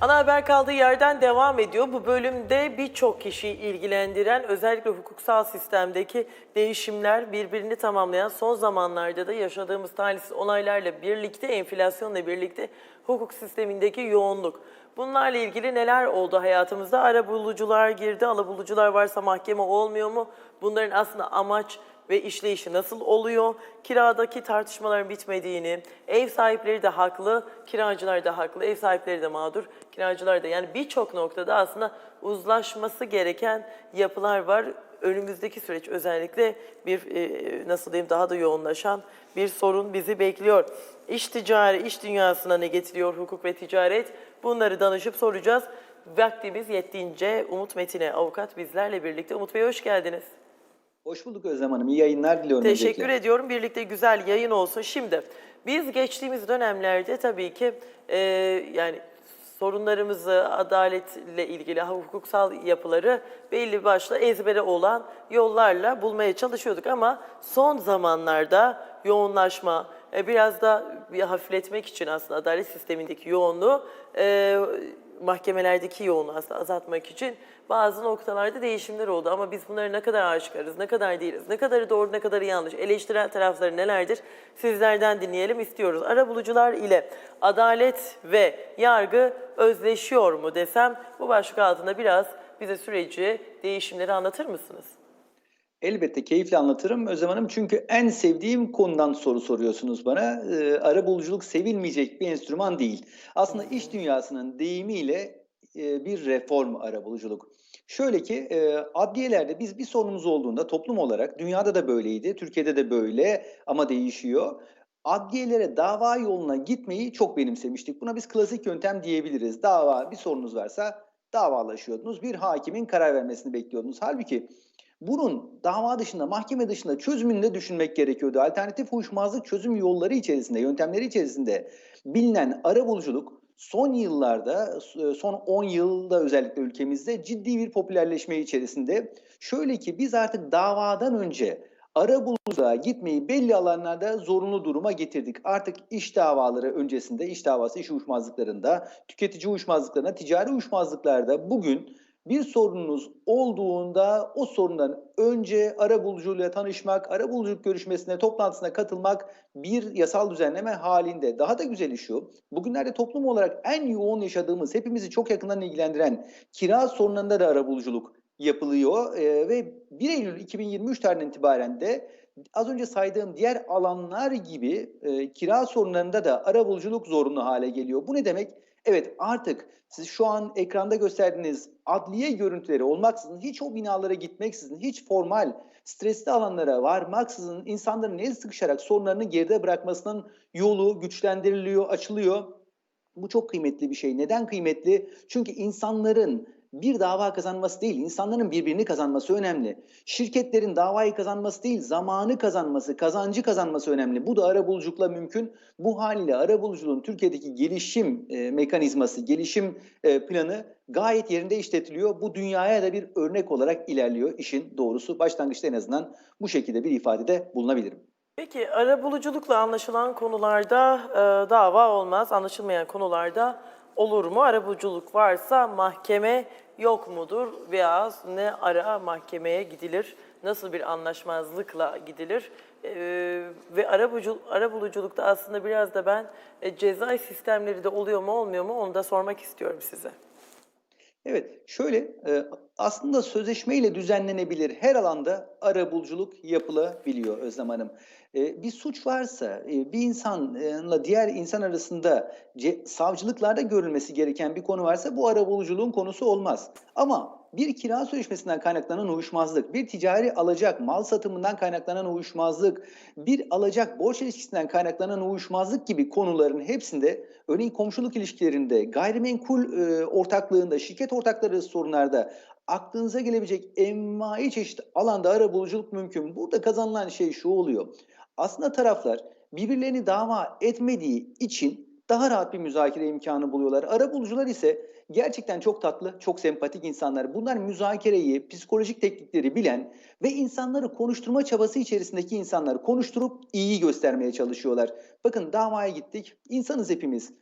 Ana haber kaldığı yerden devam ediyor. Bu bölümde birçok kişiyi ilgilendiren özellikle hukuksal sistemdeki değişimler birbirini tamamlayan son zamanlarda da yaşadığımız talihsiz olaylarla birlikte enflasyonla birlikte hukuk sistemindeki yoğunluk. Bunlarla ilgili neler oldu hayatımızda? Arabulucular girdi, alabulucular varsa mahkeme olmuyor mu? Bunların aslında amaç ve işleyişi nasıl oluyor? Kiradaki tartışmaların bitmediğini, ev sahipleri de haklı, kiracılar da haklı, ev sahipleri de mağdur, kiracılar da. Yani birçok noktada aslında uzlaşması gereken yapılar var. Önümüzdeki süreç özellikle bir e, nasıl diyeyim daha da yoğunlaşan bir sorun bizi bekliyor. İş ticari, iş dünyasına ne getiriyor hukuk ve ticaret? Bunları danışıp soracağız. Vaktimiz yettiğince Umut Metin'e avukat bizlerle birlikte. Umut Bey hoş geldiniz. Hoş bulduk Özlem Hanım. İyi yayınlar diliyorum. Teşekkür öncelikle. ediyorum. Birlikte güzel yayın olsun. Şimdi biz geçtiğimiz dönemlerde tabii ki e, yani sorunlarımızı, adaletle ilgili hukuksal yapıları belli başlı ezbere olan yollarla bulmaya çalışıyorduk ama son zamanlarda yoğunlaşma, e, biraz da bir hafifletmek için aslında adalet sistemindeki yoğunluğu e, mahkemelerdeki yoğunluğu azaltmak için bazı noktalarda değişimler oldu. Ama biz bunları ne kadar aşikarız, ne kadar değiliz, ne kadarı doğru, ne kadarı yanlış, eleştirel tarafları nelerdir sizlerden dinleyelim istiyoruz. Arabulucular ile adalet ve yargı özleşiyor mu desem bu başlık altında biraz bize süreci, değişimleri anlatır mısınız? Elbette keyifle anlatırım Özlem Hanım. Çünkü en sevdiğim konudan soru soruyorsunuz bana. Ee, arabuluculuk sevilmeyecek bir enstrüman değil. Aslında iş dünyasının deyimiyle e, bir reform arabuluculuk. Şöyle ki e, adliyelerde biz bir sorunumuz olduğunda toplum olarak dünyada da böyleydi, Türkiye'de de böyle ama değişiyor. Adliyelere dava yoluna gitmeyi çok benimsemiştik. Buna biz klasik yöntem diyebiliriz. Dava bir sorunuz varsa davalaşıyordunuz. Bir hakimin karar vermesini bekliyordunuz. Halbuki bunun dava dışında, mahkeme dışında çözümünü de düşünmek gerekiyordu. Alternatif uyuşmazlık çözüm yolları içerisinde, yöntemleri içerisinde bilinen arabuluculuk son yıllarda, son 10 yılda özellikle ülkemizde ciddi bir popülerleşme içerisinde. Şöyle ki biz artık davadan önce arabuluculuğa gitmeyi belli alanlarda zorunlu duruma getirdik. Artık iş davaları öncesinde, iş davası, iş uyuşmazlıklarında, tüketici uyuşmazlıklarında, ticari uyuşmazlıklarda bugün bir sorununuz olduğunda o sorundan önce arabulucuyla tanışmak, arabuluculuk görüşmesine, toplantısına katılmak bir yasal düzenleme halinde. Daha da güzeli şu, bugünlerde toplum olarak en yoğun yaşadığımız, hepimizi çok yakından ilgilendiren kira sorunlarında da arabuluculuk yapılıyor Ee, ve 1 Eylül 2023 tarihinden itibaren de az önce saydığım diğer alanlar gibi e, kira sorunlarında da arabuluculuk zorunlu hale geliyor. Bu ne demek? Evet artık siz şu an ekranda gösterdiğiniz adliye görüntüleri olmaksızın hiç o binalara gitmeksizin hiç formal stresli alanlara varmaksızın insanların el sıkışarak sorunlarını geride bırakmasının yolu güçlendiriliyor, açılıyor. Bu çok kıymetli bir şey. Neden kıymetli? Çünkü insanların bir dava kazanması değil, insanların birbirini kazanması önemli. Şirketlerin davayı kazanması değil, zamanı kazanması, kazancı kazanması önemli. Bu da arabuluculukla mümkün. Bu haliyle arabuluculuğun Türkiye'deki gelişim e, mekanizması, gelişim e, planı gayet yerinde işletiliyor. Bu dünyaya da bir örnek olarak ilerliyor işin doğrusu. Başlangıçta en azından bu şekilde bir ifadede bulunabilirim. Peki arabuluculukla anlaşılan konularda e, dava olmaz, anlaşılmayan konularda olur mu? Arabuluculuk varsa mahkeme yok mudur veya ne ara mahkemeye gidilir? Nasıl bir anlaşmazlıkla gidilir? E, ve arabuluculuk, arabuluculukta aslında biraz da ben e, ceza sistemleri de oluyor mu olmuyor mu onu da sormak istiyorum size. Evet, şöyle e, aslında sözleşmeyle düzenlenebilir her alanda arabuluculuk yapılabiliyor Özlem Hanım. E, Bir suç varsa e, bir insanla diğer insan arasında savcılıklarda görülmesi gereken bir konu varsa bu arabuluculuğun konusu olmaz. Ama bir kira sözleşmesinden kaynaklanan uyuşmazlık, bir ticari alacak, mal satımından kaynaklanan uyuşmazlık, bir alacak borç ilişkisinden kaynaklanan uyuşmazlık gibi konuların hepsinde örneğin komşuluk ilişkilerinde, gayrimenkul e, ortaklığında, şirket ortakları sorunlarda aklınıza gelebilecek envai çeşit alanda arabuluculuk mümkün. Burada kazanılan şey şu oluyor. Aslında taraflar birbirlerini dava etmediği için daha rahat bir müzakere imkanı buluyorlar. Arabulucular ise gerçekten çok tatlı, çok sempatik insanlar. Bunlar müzakereyi, psikolojik teknikleri bilen ve insanları konuşturma çabası içerisindeki insanlar konuşturup iyi göstermeye çalışıyorlar. Bakın davaya gittik. İnsanız hepimiz.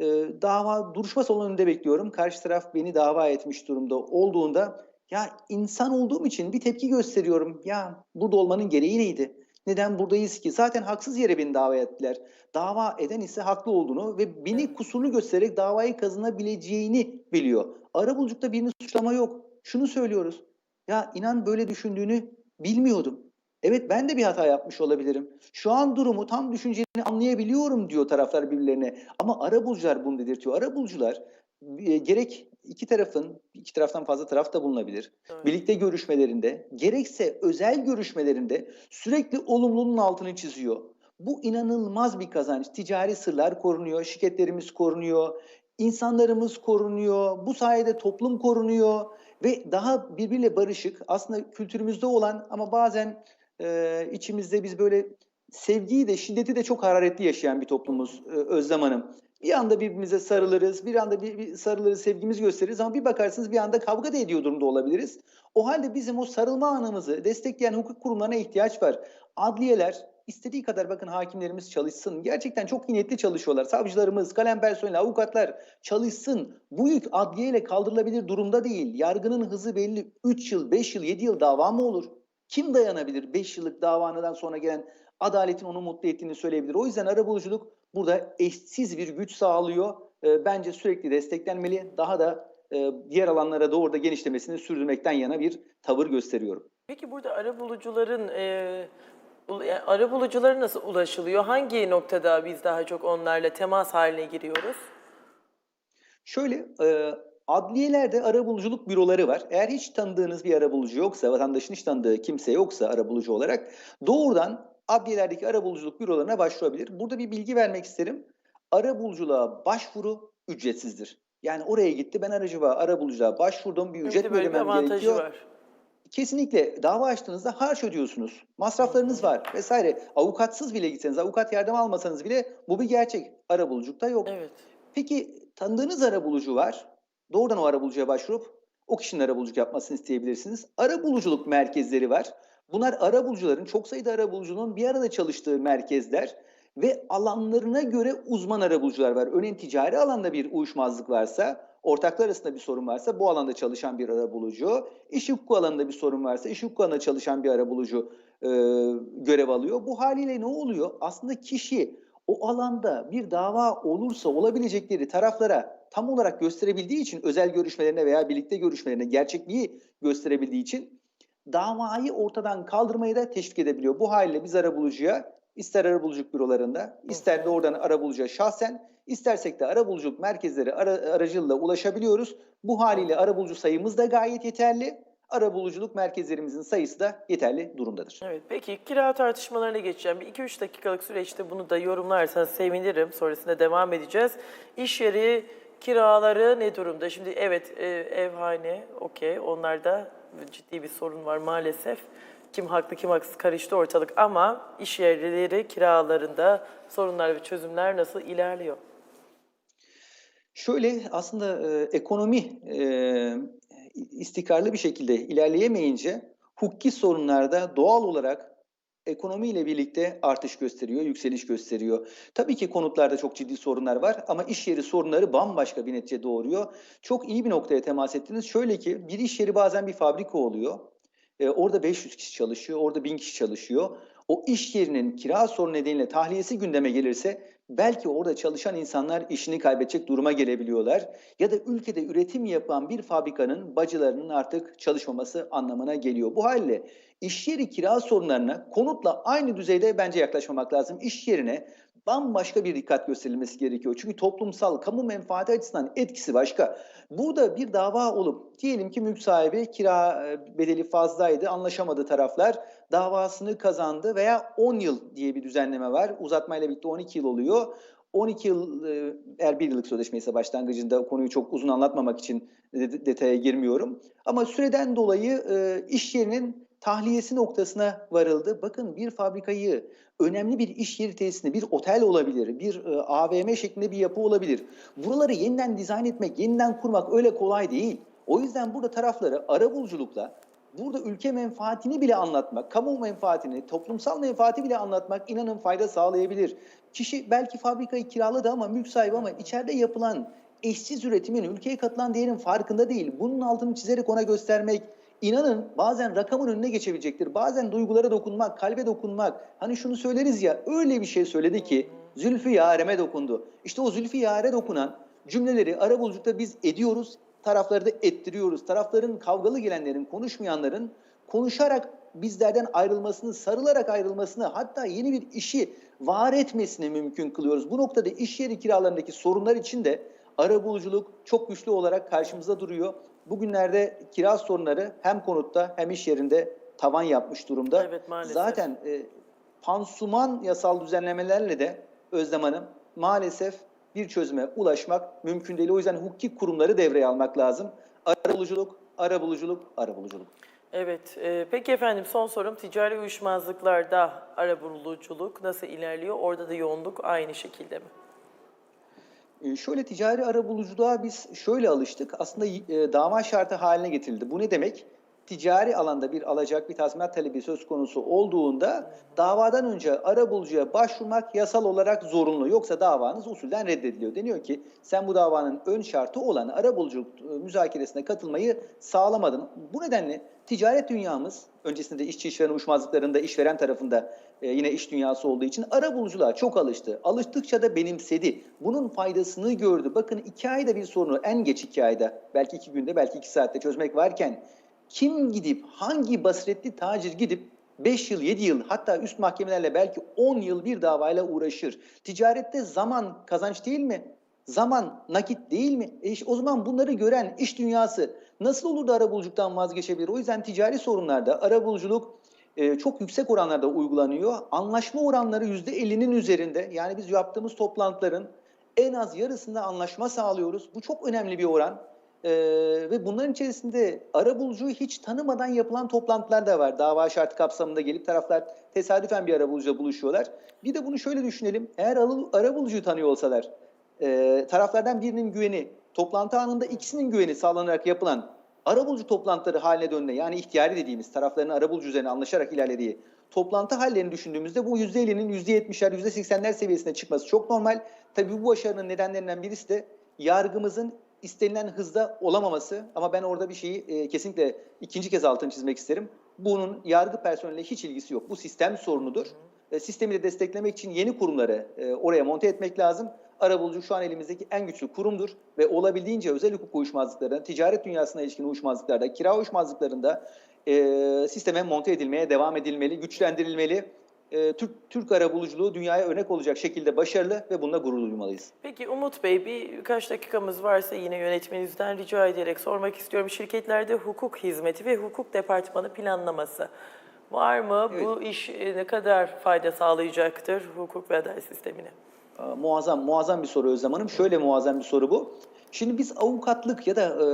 e, dava duruşma salonu önünde bekliyorum. Karşı taraf beni dava etmiş durumda olduğunda ya insan olduğum için bir tepki gösteriyorum. Ya burada olmanın gereği neydi? Neden buradayız ki? Zaten haksız yere beni dava ettiler. Dava eden ise haklı olduğunu ve beni kusurlu göstererek davayı kazanabileceğini biliyor. Arabuluculukta birini suçlama yok. Şunu söylüyoruz. Ya inan böyle düşündüğünü bilmiyordum. Evet ben de bir hata yapmış olabilirim. Şu an durumu tam düşünceni anlayabiliyorum diyor taraflar birbirlerine. Ama arabulucular bunu dedirtiyor. Arabulucular e, gerek iki tarafın, iki taraftan fazla taraf da bulunabilir. Evet. Birlikte görüşmelerinde, gerekse özel görüşmelerinde sürekli olumluluğun altını çiziyor. Bu inanılmaz bir kazanç. Ticari sırlar korunuyor, şirketlerimiz korunuyor, insanlarımız korunuyor, bu sayede toplum korunuyor ve daha birbiriyle barışık, aslında kültürümüzde olan ama bazen e, içimizde biz böyle sevgiyi de şiddeti de çok hararetli yaşayan bir toplumuz e, Özlem Hanım. Bir anda birbirimize sarılırız, bir anda bir, bir sarılırız, sevgimizi gösteririz ama bir bakarsınız bir anda kavga da ediyor durumda olabiliriz. O halde bizim o sarılma anımızı destekleyen hukuk kurumlarına ihtiyaç var. Adliyeler istediği kadar bakın hakimlerimiz çalışsın. Gerçekten çok niyetli çalışıyorlar. Savcılarımız, kalem personeli, avukatlar çalışsın. Bu yük adliyeyle kaldırılabilir durumda değil. Yargının hızı belli. 3 yıl, 5 yıl, 7 yıl dava mı olur? Kim dayanabilir 5 yıllık davanıdan sonra gelen adaletin onu mutlu ettiğini söyleyebilir. O yüzden arabuluculuk burada eşsiz bir güç sağlıyor. Ee, bence sürekli desteklenmeli. Daha da e, diğer alanlara doğru da genişlemesini sürdürmekten yana bir tavır gösteriyorum. Peki burada arabulucuların e, arabuluculara nasıl ulaşılıyor? Hangi noktada biz daha çok onlarla temas haline giriyoruz? Şöyle, e, adliyelerde arabuluculuk büroları var. Eğer hiç tanıdığınız bir arabulucu yoksa, vatandaşın hiç tanıdığı kimse yoksa arabulucu olarak doğrudan adliyelerdeki arabuluculuk bürolarına başvurabilir. Burada bir bilgi vermek isterim. Arabuluculuğa başvuru ücretsizdir. Yani oraya gitti, ben aracılığa, arabuluculuğa başvurdum, bir ücret mi ödemem gerekiyor? var. Kesinlikle dava açtığınızda harç ödüyorsunuz. Masraflarınız var vesaire. Avukatsız bile gitseniz, avukat yardım almasanız bile bu bir gerçek. Arabuluculukta yok. Evet. Peki tanıdığınız arabulucu var. Doğrudan o arabulucuya başvurup o kişinin arabuluculuk yapmasını isteyebilirsiniz. Arabuluculuk merkezleri var. Bunlar arabulucuların, çok sayıda arabulucunun bir arada çalıştığı merkezler ve alanlarına göre uzman arabulucular var. Örneğin ticari alanda bir uyuşmazlık varsa, ortaklar arasında bir sorun varsa bu alanda çalışan bir arabulucu, iş hukuku alanında bir sorun varsa iş hukuku alanında çalışan bir arabulucu e, görev alıyor. Bu haliyle ne oluyor? Aslında kişi o alanda bir dava olursa olabilecekleri taraflara tam olarak gösterebildiği için özel görüşmelerine veya birlikte görüşmelerine gerçekliği gösterebildiği için davayı ortadan kaldırmayı da teşvik edebiliyor. Bu haliyle biz arabulucuya ister arabuluculuk bürolarında ister de oradan arabulucuya şahsen istersek de arabuluculuk merkezleri ara, aracılığıyla ulaşabiliyoruz. Bu haliyle arabulucu sayımız da gayet yeterli. Arabuluculuk merkezlerimizin sayısı da yeterli durumdadır. Evet. Peki kira tartışmalarına geçeceğim. Bir 2-3 dakikalık süreçte bunu da yorumlarsanız sevinirim. Sonrasında devam edeceğiz. İş yeri kiraları ne durumda? Şimdi evet e, evhane okey onlarda ciddi bir sorun var maalesef. Kim haklı kim haksız karıştı ortalık ama iş yerleri kiralarında sorunlar ve çözümler nasıl ilerliyor? Şöyle aslında e, ekonomi e, istikrarlı bir şekilde ilerleyemeyince hukuki sorunlarda doğal olarak ekonomiyle birlikte artış gösteriyor, yükseliş gösteriyor. Tabii ki konutlarda çok ciddi sorunlar var ama iş yeri sorunları bambaşka bir netice doğuruyor. Çok iyi bir noktaya temas ettiniz. Şöyle ki bir iş yeri bazen bir fabrika oluyor. E, orada 500 kişi çalışıyor, orada 1000 kişi çalışıyor. O iş yerinin kira sorunu nedeniyle tahliyesi gündeme gelirse belki orada çalışan insanlar işini kaybedecek duruma gelebiliyorlar. Ya da ülkede üretim yapan bir fabrikanın bacılarının artık çalışmaması anlamına geliyor. Bu halde iş yeri kira sorunlarına konutla aynı düzeyde bence yaklaşmamak lazım. İş yerine bambaşka bir dikkat gösterilmesi gerekiyor. Çünkü toplumsal kamu menfaati açısından etkisi başka. Burada bir dava olup diyelim ki mülk sahibi kira e, bedeli fazlaydı, anlaşamadı taraflar davasını kazandı veya 10 yıl diye bir düzenleme var. Uzatmayla birlikte 12 yıl oluyor. 12 yıl e, eğer bir yıllık sözleşme ise başlangıcında konuyu çok uzun anlatmamak için de- detaya girmiyorum. Ama süreden dolayı e, iş yerinin tahliyesi noktasına varıldı. Bakın bir fabrikayı, önemli bir iş yeri tesisini, bir otel olabilir, bir e, AVM şeklinde bir yapı olabilir. Buraları yeniden dizayn etmek, yeniden kurmak öyle kolay değil. O yüzden burada tarafları arabuluculukla burada ülke menfaatini bile anlatmak, kamu menfaatini, toplumsal menfaati bile anlatmak inanın fayda sağlayabilir. Kişi belki fabrikayı kiraladı ama mülk sahibi ama içeride yapılan eşsiz üretimin, ülkeye katılan değerin farkında değil. Bunun altını çizerek ona göstermek, inanın bazen rakamın önüne geçebilecektir. Bazen duygulara dokunmak, kalbe dokunmak. Hani şunu söyleriz ya öyle bir şey söyledi ki Zülfü Yare'me dokundu. İşte o Zülfü Yare dokunan cümleleri arabuluculukta biz ediyoruz, tarafları da ettiriyoruz. Tarafların kavgalı gelenlerin, konuşmayanların konuşarak bizlerden ayrılmasını, sarılarak ayrılmasını, hatta yeni bir işi var etmesini mümkün kılıyoruz. Bu noktada iş yeri kiralarındaki sorunlar için de arabuluculuk çok güçlü olarak karşımıza duruyor. Bugünlerde kira sorunları hem konutta hem iş yerinde tavan yapmış durumda. Evet, maalesef. Zaten e, pansuman yasal düzenlemelerle de Özlem Hanım maalesef bir çözüme ulaşmak mümkün değil. O yüzden hukuki kurumları devreye almak lazım. Arabuluculuk, arabuluculuk, arabuluculuk. Evet. e, peki efendim son sorum ticari uyuşmazlıklarda arabuluculuk nasıl ilerliyor? Orada da yoğunluk aynı şekilde mi? Ee, Şöyle ticari arabuluculuğa biz şöyle alıştık. Aslında e, dava şartı haline getirildi. Bu ne demek? Ticari alanda bir alacak, bir tazminat talebi söz konusu olduğunda davadan önce arabulucuya başvurmak yasal olarak zorunlu. Yoksa davanız usulden reddediliyor. Deniyor ki sen bu davanın ön şartı olan arabuluculuk e, müzakeresine katılmayı sağlamadın. Bu nedenle ticaret dünyamız öncesinde işçi işveren uyuşmazlıklarında işveren tarafında e, yine iş dünyası olduğu için arabuluculuğa çok alıştı. Alıştıkça da benimsedi. Bunun faydasını gördü. Bakın iki ayda bir sorunu en geç iki ayda belki iki günde belki iki saatte çözmek varken kim gidip hangi basiretli tacir gidip 5 yıl, 7 yıl hatta üst mahkemelerle belki 10 yıl bir davayla uğraşır. Ticarette zaman kazanç değil mi? Zaman nakit değil mi? E işte o zaman bunları gören iş dünyası nasıl olur da arabuluculuktan vazgeçebilir? O yüzden ticari sorunlarda arabuluculuk e, çok yüksek oranlarda uygulanıyor. Anlaşma oranları %50'nin üzerinde. Yani biz yaptığımız toplantıların en az yarısında anlaşma sağlıyoruz. Bu çok önemli bir oran. Ee, ve bunların içerisinde arabulucuyu hiç tanımadan yapılan toplantılar da var. Dava şartı kapsamında gelip taraflar tesadüfen bir arabulucuyla buluşuyorlar. Bir de bunu şöyle düşünelim. Eğer arabulucuyu tanıyor olsalar, e, taraflardan birinin güveni, toplantı anında ikisinin güveni sağlanarak yapılan arabulucu toplantıları haline dönme, yani ihtiyari dediğimiz tarafların arabulucu üzerine anlaşarak ilerlediği toplantı hallerini düşündüğümüzde bu %50'nin %70'ler, %80'ler seviyesine çıkması çok normal. Tabii bu başarının nedenlerinden birisi de yargımızın istenilen hızda olamaması ama ben orada bir şeyi e, kesinlikle ikinci kez altını çizmek isterim. Bunun yargı personeliyle hiç ilgisi yok. Bu sistem sorunudur. E, sistemi de desteklemek için yeni kurumları e, oraya monte etmek lazım. Arabulucu şu an elimizdeki en güçlü kurumdur ve olabildiğince özel hukuk uyuşmazlıklarında, ticaret dünyasına ilişkin uyuşmazlıklarda, kira uyuşmazlıklarında e, sisteme monte edilmeye devam edilmeli, güçlendirilmeli. E, Türk, Türk arabuluculuğu dünyaya örnek olacak şekilde başarılı ve bununla gurur duymalıyız. Peki Umut Bey birkaç dakikamız varsa yine yönetmeninizden rica ederek sormak istiyorum. Şirketlerde hukuk hizmeti ve hukuk departmanı planlaması var mı? Bu iş e, ne kadar fayda sağlayacaktır hukuk ve adalet sistemine? Aa, Muazzam, muazzam bir soru Özlem Hanım. Şöyle muazzam bir soru bu. Şimdi biz avukatlık ya da e,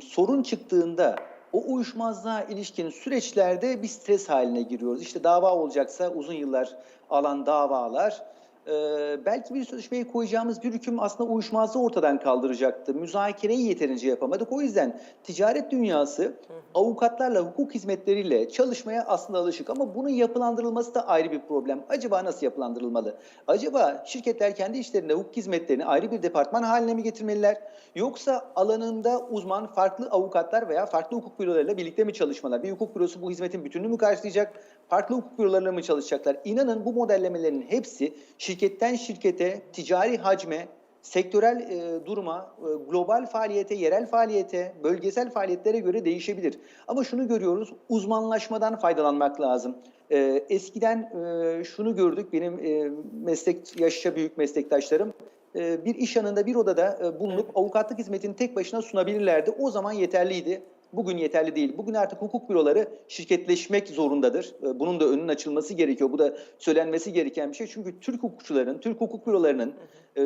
sorun çıktığında o uyuşmazlığa ilişkin süreçlerde bir stres haline giriyoruz. İşte dava olacaksa uzun yıllar alan davalar, e, belki bir sözleşmeye koyacağımız bir hüküm aslında uyuşmazlığı ortadan kaldıracaktı. Müzakereyi yeterince yapamadık. O yüzden ticaret dünyası avukatlarla, hukuk hizmetleriyle çalışmaya aslında alışık. Ama bunun yapılandırılması da ayrı bir problem. Acaba nasıl yapılandırılmalı? Acaba şirketler kendi işlerinde hukuk hizmetlerini ayrı bir departman haline mi getirmeliler? Yoksa alanında uzman farklı avukatlar veya farklı hukuk bürolarıyla birlikte mi çalışmalar? Bir hukuk bürosu bu hizmetin bütününü mü karşılayacak? Farklı hukuk bürolarıyla mı çalışacaklar? İnanın bu modellemelerin hepsi şirketten şirkete, ticari hacme, sektörel e, duruma, e, global faaliyete, yerel faaliyete, bölgesel faaliyetlere göre değişebilir. Ama şunu görüyoruz, uzmanlaşmadan faydalanmak lazım. E, eskiden e, şunu gördük, benim e, meslek yaşça büyük meslektaşlarım, e, bir iş yanında bir odada e, bulunup avukatlık hizmetini tek başına sunabilirlerdi. O zaman yeterliydi. Bugün yeterli değil. Bugün artık hukuk büroları şirketleşmek zorundadır. E, Bunun da önünün açılması gerekiyor. Bu da söylenmesi gereken bir şey. Çünkü Türk hukukçuların, Türk hukuk bürolarının e,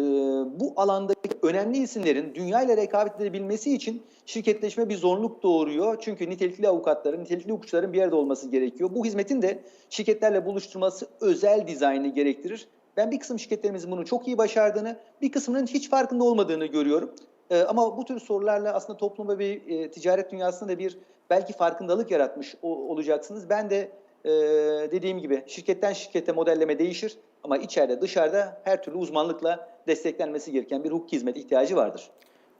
bu alandaki önemli isimlerin dünya ile rekabet edebilmesi için şirketleşme bir zorunluluk doğuruyor. Çünkü nitelikli avukatların, nitelikli hukukçuların bir arada olması gerekiyor. Bu hizmetin de şirketlerle buluşturması özel dizaynı gerektirir. Ben bir kısım şirketlerimizin bunu çok iyi başardığını, bir kısmının hiç farkında olmadığını görüyorum. Ee, ama bu tür sorularla aslında toplumda bir e, ticaret dünyasında da bir belki farkındalık yaratmış o- olacaksınız. Ben de e, dediğim gibi şirketten şirkete modelleme değişir ama içeride dışarıda her türlü uzmanlıkla desteklenmesi gereken bir hukuk hizmeti ihtiyacı vardır.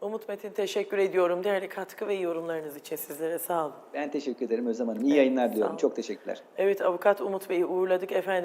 Umut Metin teşekkür ediyorum. Değerli katkı ve yorumlarınız için sizlere sağ olun. Ben teşekkür ederim Özlem Hanım. İyi Evet, yayınlar diliyorum. Çok teşekkürler. Evet avukat Umut Bey'i uğurladık efendim.